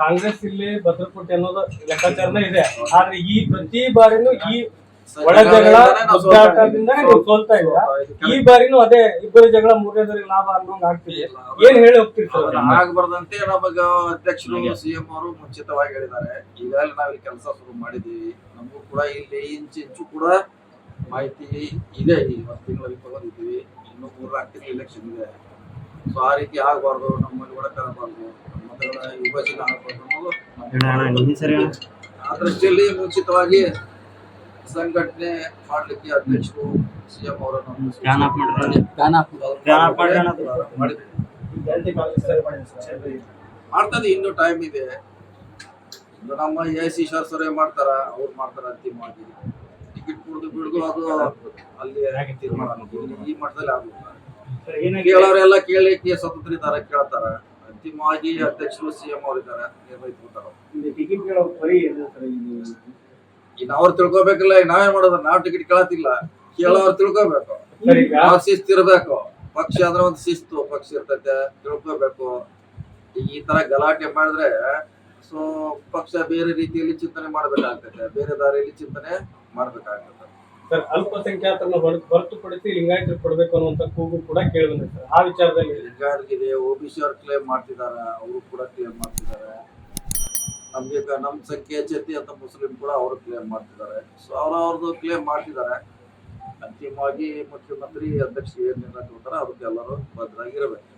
ಕಾಂಗ್ರೆಸ್ ಇಲ್ಲಿ ಭದ್ರಕೋಟೆ ಅನ್ನೋದು ಲೆಕ್ಕಾಚಾರನೇ ಇದೆ. ಆದ್ರೆ ಈ ಪ್ರತಿ ಬಾರಿನೂ ಈ ಒಳ ಜಗಳ ಗುದ್ದಾಟದಿಂದ ನೀವು ಸೋಲ್ತಾ ಇದ್ದೀರಾ? ಈ ಬಾರಿನೂ ಅದೇ ಇಬ್ಬರು ಜಗಳ ಮೂರನೇದರಿಗೆ ಲಾಭ ಅನ್ನೋಂಗ್ ಆಗ್ತಿದೆ. ಏನ್ ಹೇಳಿ ಹೋಗ್ತಿರ್ತಾರೆ ಆಗ್ಬಾರ್ದಂತೆ ನಮಗ ಅಧ್ಯಕ್ಷರು ಸಿಎಂ ಅವರು ಮುಂಚಿತವಾಗಿ ಹೇಳಿದ್ದಾರೆ. ಈಗಾಗಲೇ ನಾವಿಲ್ಲಿ ಕೆಲಸ ಶುರು ಮಾಡಿದೀವಿ ನಮಗೂ ಕೂಡ ಇಲ್ಲಿ ಇಂಚು ಇಂಚು ಕೂಡ ಮಾಹಿತಿ ಇದೆ. ಈ ಒಂದು ತಿಂಗಳಲ್ಲಿ ತಗೊಂಡಿದ್ದೀವಿ. ಇನ್ನು ಮೂರು ಆಗ್ತಿದೆ ಎಲೆಕ್ಷನ್ ಇದೆ. ಸೊ ಆ ರೀತಿ ಆಗಬಾರ್ದು. ನಮ್ಮಲ್ಲಿ ಒಳಗೆ ಆಗಬಾರ್ದು ನಮ್ಮ ಮತಗಳ ವಿಭಜನೆ ಆ ದೃಷ್ಟಿಯಲ್ಲಿ ಮುಂಚಿತವಾಗಿ ಸಂಘಟನೆ ಮಾಡಲಿಕ್ಕೆ ಅಧ್ಯಕ್ಷರು ಸಿಎಂ ಅವರನ್ನು ಮಾಡ್ತದೆ ಇನ್ನು ಟೈಮ್ ಇದೆ. ಇನ್ನು ನಮ್ಮ ಎ ಸಿ ಸರ್ ಮಾಡ್ತಾರ? ಅವ್ರು ಮಾಡ್ತಾರ ಅಂತಿಮವಾಗಿ ಟಿಕೆಟ್ ಕುಡಿದು ಬಿಡ್ದು ಅದು ಅಲ್ಲಿ ತೀರ್ಮಾನ. ಈ ಮಟ್ಟದಲ್ಲಿ ಆಗುತ್ತೆ ಕೇಳೋರೆಲ್ಲ ಕೇಳಿ ಸ್ವತಂತ್ರ ಕೇಳ್ತಾರ? ಅಂತಿಮವಾಗಿ ಅಧ್ಯಕ್ಷರು ಸಿಎಂ ಅವರಿದ್ದಾರೆ ಇದ್ದಾರೆ ಇನ್ನು ಅವ್ರು ತಿಳ್ಕೊಬೇಕಲ್ಲ ನಾವೇ ಮಾಡೋದು? ನಾವ್ ಟಿಕೆಟ್ ಕೇಳತ್ತಿಲ್ಲ. ಕೇಳೋರು ತಿಳ್ಕೊಬೇಕು. ನಾವ್ ಶಿಸ್ತು ಇರ್ಬೇಕು. ಪಕ್ಷ ಅಂದ್ರೆ ಒಂದು ಶಿಸ್ತು ಪಕ್ಷ ಇರ್ತೈತೆ ತಿಳ್ಕೊಬೇಕು. ಈ ತರ ಗಲಾಟೆ ಮಾಡಿದ್ರೆ ಸೊ ಪಕ್ಷ ಬೇರೆ ರೀತಿಯಲ್ಲಿ ಚಿಂತನೆ ಮಾಡ್ಬೇಕಾಗ್ತೈತೆ. ಬೇರೆ ದಾರಿಯಲ್ಲಿ ಚಿಂತನೆ ಮಾಡ್ಬೇಕಾಗ್ತದೆ ಸರ್, ಅಲ್ಪಸಂಖ್ಯಾತರನ್ನು ಹೊರ- ಹೊರತುಪಡಿಸಿ ಲಿಂಗಾಯತರು ಕೊಡಬೇಕು ಅನ್ನುವಂತ ಕೂಗು ಕೂಡ ಕೇಳಿ ಸರ್. ಆ ವಿಚಾರದಲ್ಲಿ ಲಿಂಗಾಯತರಿಗೆ ಒ ಬಿ ಸಿ ಅವ್ರು ಕ್ಲೇಮ್ ಮಾಡ್ತಿದ್ದಾರೆ, ಅವರು ಕೂಡ ಕ್ಲೇಮ್ ಮಾಡ್ತಿದ್ದಾರೆ. ನಮ್ಗೆ ನಮ್ಮ ನಮ್ ಸಂಖ್ಯೆ ಹೆಚ್ಚೈತಿ ಅಂತ ಮುಸ್ಲಿಂ ಕೂಡ ಅವರು ಕ್ಲೇಮ್ ಮಾಡ್ತಿದ್ದಾರೆ. ಸೊ ಅವ್ರ ಅವ್ರದ್ದು ಕ್ಲೇಮ್ ಮಾಡ್ತಿದ್ದಾರೆ. ಅಂತಿಮವಾಗಿ ಮುಖ್ಯಮಂತ್ರಿ ಅಧ್ಯಕ್ಷ ಏನ್ ನಿರ್ಣಯ ತಗೋತಾರೆ ಅದಕ್ಕೆ ಎಲ್ಲರೂ ಭದ್ರಾಗಿರ್ಬೇಕು.